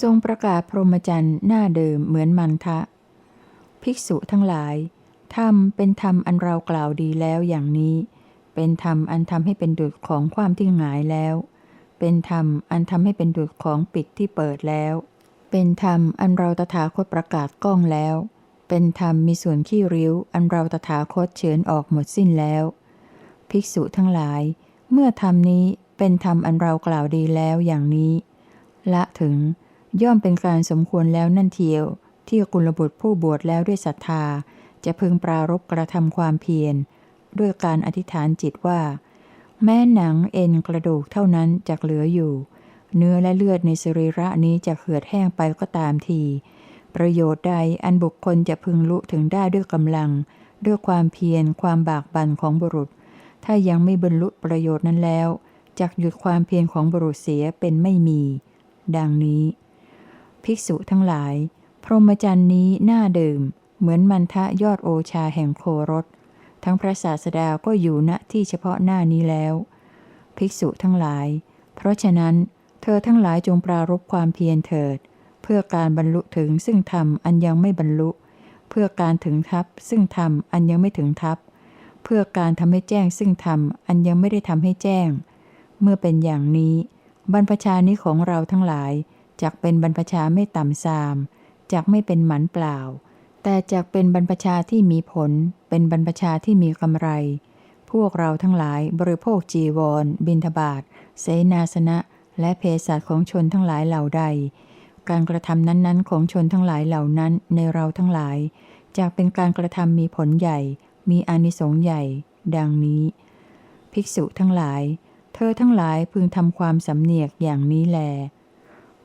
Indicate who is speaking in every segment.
Speaker 1: ทรงประกาศพรหมจรรย์หน้าเดิมเหมือนมันทะ ภิกษุทั้งหลาย ธรรมเป็นธรรมอันเรากล่าวดีแล้วอย่างนี้ เป็นธรรมอันทำให้เป็นดุจของความที่หงายแล้ว เป็นธรรมอันทำให้เป็นดุจของปิดที่เปิดแล้ว เป็นธรรมอันเราตถาคตประกาศก้องแล้ว เป็นธรรมมีส่วนขี้ริ้ว อันเราตถาคตเฉือนออกหมดสิ้นแล้ว ภิกษุทั้งหลาย เมื่อธรรมนี้เป็นธรรมอันเรากล่าวดีแล้วอย่างนี้ ละถึง ย่อมเป็นการสมควรแล้วนั่นเทียว ที่กุลบุตรผู้บวชแล้วด้วยศรัทธา จะพึงปรารบกระทำความเพียร ด้วยการอธิษฐานจิตว่า แม้หนังเอ็นกระดูกเท่านั้นจะเหลืออยู่ เนื้อและเลือดในสรีระนี้จะเหือดแห้งไปก็ตามที ประโยชน์ใดอันบุคคลจะพึงลุถึงได้ด้วยกำลัง ด้วยความเพียรความบากบั่นของบุรุษ ถ้ายังไม่บรรลุประโยชน์นั้นแล้วจักหยุดความเพียรของบุรุษเสียเป็นไม่มี ดังนี้ ภิกษุทั้งหลาย พรหมจรรย์นี้น่าดื่ม เหมือนมันทะยอดโอชาแห่งโครสทั้งพระศาสดาก็อยู่ณที่เฉพาะหน้านี้แล้ว ภิกษุทั้งหลาย เพราะฉะนั้น เธอทั้งหลายจงปรารบความเพียรเถิด เพื่อการบรรลุถึงซึ่งธรรมอันยังไม่บรรลุ เพื่อการถึงทัพซึ่งธรรมอันยังไม่ถึงทัพ เพื่อการทำให้แจ้งซึ่งธรรมอันยังไม่ได้ทำให้แจ้ง เมื่อเป็นอย่างนี้ บรรพชานี้ของเราทั้งหลาย จักเป็นบรรพชาไม่ต่ำซามจักไม่เป็นหมันเปล่า แต่จักเป็นบรรพชาที่มีผล เป็นบรรพชาที่มีกำไร พวกเราทั้งหลายบริโภคจีวร บินทบาทเสนาสนะ และเพศสัตว์ของชนทั้งหลายเหล่าใด การกระทำนั้นๆ ของชนทั้งหลายเหล่านั้นในเราทั้งหลายจากเป็นการกระทำมีผลใหญ่ มีอานิสงส์ใหญ่ ดังนี้ ภิกษุทั้งหลาย เธอทั้งหลายพึงทำความสำเนียกอย่างนี้แล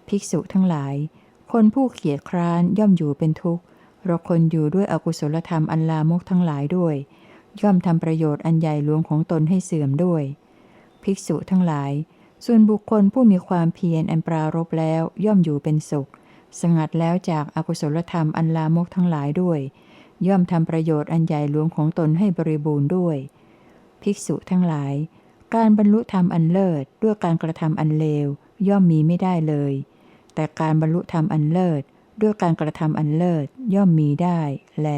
Speaker 1: ภิกษุทั้งหลาย คนผู้เกียจคร้านย่อมอยู่เป็นทุกข์เราคนอยู่ด้วยอกุศลธรรมอันลามกทั้งหลายด้วย ย่อมทำประโยชน์อันใหญ่หลวงของตนให้เสื่อมด้วย ภิกษุทั้งหลาย ส่วนบุคคลผู้มีความเพียรอันปรารบแล้วย่อมอยู่เป็นสุข สงัดแล้วจากอากุศลธรรมอันลามกทั้งหลายด้วย ย่อมทำประโยชน์อันใหญ่หลวงของตนให้บริบูรณ์ด้วย ภิกษุทั้งหลาย การบรรลุธรรมอันเลิศด้วยการกระทำอันเลวย่อมมีไม่ได้เลย แต่การบรรลุธรรมอันเลิศ ด้วยการกระทำอันเลิศย่อมมีได้ แล